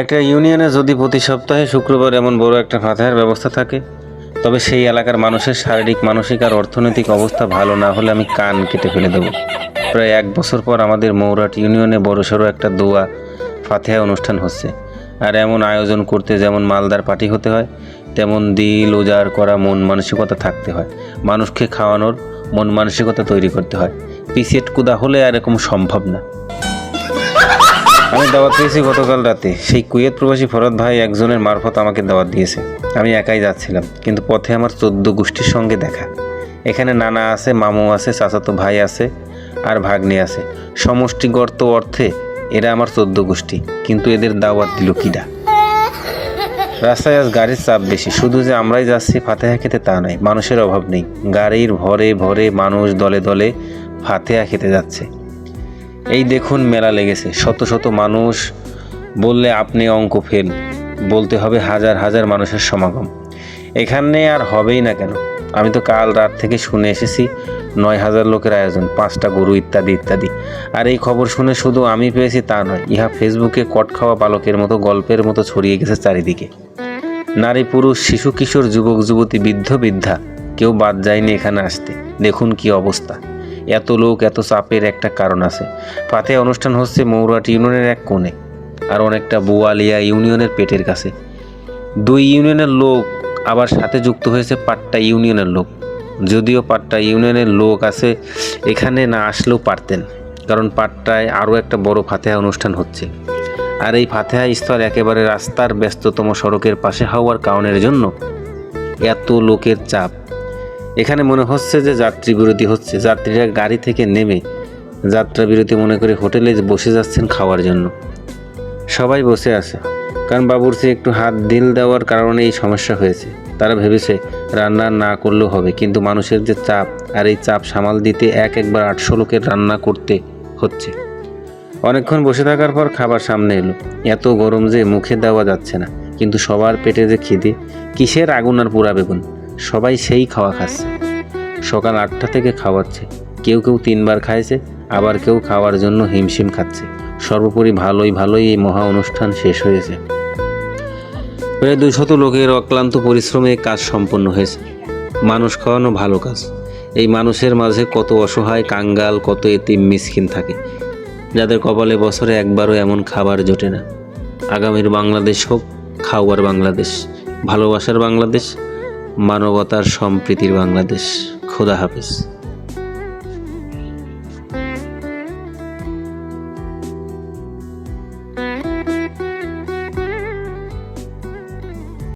একটা ইউনিয়নে যদি প্রতি সপ্তাহে শুক্রবার এমন বড় একটা ফাতেহার ব্যবস্থা থাকে, তবে সেই এলাকার মানুষের শারীরিক, মানসিক আর অর্থনৈতিক অবস্থা ভালো না হলে আমি কান কেটে ফেলে দেবো। প্রায় এক বছর পর আমাদের মৌরাট ইউনিয়নে বড়সড় একটা দোয়া, ফাতেহা অনুষ্ঠান হচ্ছে। আর এমন আয়োজন করতে যেমন মালদার পার্টি হতে হয়, তেমন দিল উজাড় করা মন মানসিকতা থাকতে হয়। মানুষকে খাওয়ানোর মন মানসিকতা তৈরি করতে হয়। পিসেট কুদা হলে আর এরকম সম্ভব না। আমি দাওয়াত পেয়েছি গতকাল রাতে। সেই কুয়েত প্রবাসী ফরদ ভাই একজনের মারফত আমাকে দাওয়াত দিয়েছে। আমি একাই যাচ্ছিলাম, কিন্তু পথে আমার চোদ্দ গোষ্ঠীর সঙ্গে দেখা। এখানে নানা আছে, মামু আছে, চাচাতো ভাই আছে, আর ভাগ্নে আছে। সমষ্টিগত অর্থে এরা আমার চোদ্দ গোষ্ঠী, কিন্তু এদের দাওয়াত দিল কিডা? রাস্তায় আজ গাড়ির চাপ বেশি। শুধু যে আমরাই যাচ্ছি ফাতেহা খেতে তা নয়, মানুষের অভাব নেই। গাড়ির ভরে ভরে মানুষ দলে দলে ফাতেহা খেতে যাচ্ছে। এই দেখুন মেলা লেগেছে। শত শত মানুষ বললে আপনি অঙ্ক ফেল, বলতে হবে হাজার হাজার মানুষের সমাগম। এখানে আর হবেই না কেন? আমি তো কাল রাত থেকে শুনে এসেছি, নয় হাজার লোকের আয়োজন, পাঁচটা গরু ইত্যাদি ইত্যাদি। আর এই খবর শুনে শুধু আমি পেয়েছি তা নয়, ইহা ফেসবুকে কট খাওয়া বালকের মতো, গল্পের মতো ছড়িয়ে গেছে চারিদিকে। নারী পুরুষ, শিশু কিশোর, যুবক, যুবতী, বৃদ্ধ, বৃদ্ধা, কেউ বাদ যায়নি এখানে আসতে। দেখুন কি অবস্থা। এত লোক, এত চাপের একটা কারণ আছে। পাতে অনুষ্ঠান হচ্ছে মৌরাট ইউনিয়নের এক কোণে আর অনেকটা বোয়ালিয়া ইউনিয়নের পেটের কাছে। দুই ইউনিয়নের লোক আবার সাথে যুক্ত হয়েছে পাট্টা ইউনিয়নের লোক। যদিও পাট্টা ইউনিয়নের লোক আছে, এখানে না আসলেও পারতেন, কারণ পাট্টায় আরও একটা বড় ফাতেহা অনুষ্ঠান হচ্ছে। আর এই ফাতেহা স্থল একেবারে রাস্তার ব্যস্ততম সড়কের পাশে হওয়ার কারণের জন্য এত লোকের চাপ। এখানে মনে হচ্ছে যে যাত্রী বিরতি হচ্ছে। যাত্রীরা গাড়ি থেকে নেমে যাত্রা বিরতি মনে করে হোটেলে বসে যাচ্ছেন খাওয়ার জন্য। সবাই বসে আছে। কারণ বাবুরসি একটু হাত দিল দেওয়ার কারণে এই সমস্যা হয়েছে। তারা ভেবেছে রান্না না করলেও হবে। কিন্তু মানুষের যে চাপ আর এই চাপ সামাল দিতে এক একবার আটশো লোকের রান্না করতে হচ্ছে। অনেকক্ষণ বসে থাকার পর খাবার সামনে এলো। এত গরম যে মুখে দেওয়া যাচ্ছে না। কিন্তু সবার পেটে যে খিদে, কিসের আগুন আর পোড়া বেগুন সবাই সেই খাওয়া খাচ্ছে। সকাল আটটা থেকে খাওয়াচ্ছে। কেউ কেউ তিনবার খাইছে, আবার কেউ খাওয়ার জন্য হিমশিম খাচ্ছে। সর্বোপরি ভালোই ভালোই এই মহা অনুষ্ঠান শেষ হয়েছে। প্রায় দুশত লোকের অক্লান্ত পরিশ্রমে কাজ সম্পন্ন হয়েছে। মানুষ খাওয়ানো ভালো কাজ। এই মানুষের মাঝে কত অসহায় কাঙ্গাল, কত এতিম মিসকিন থাকে। যাদের কপালে বছরে একবারও এমন খাবার জোটে না। আগামীর বাংলাদেশ হোক, খাওয়ার বাংলাদেশ, ভালোবাসার বাংলাদেশ মানবতার সম্প্রীতির বাংলাদেশ। খোদা হাফেজ।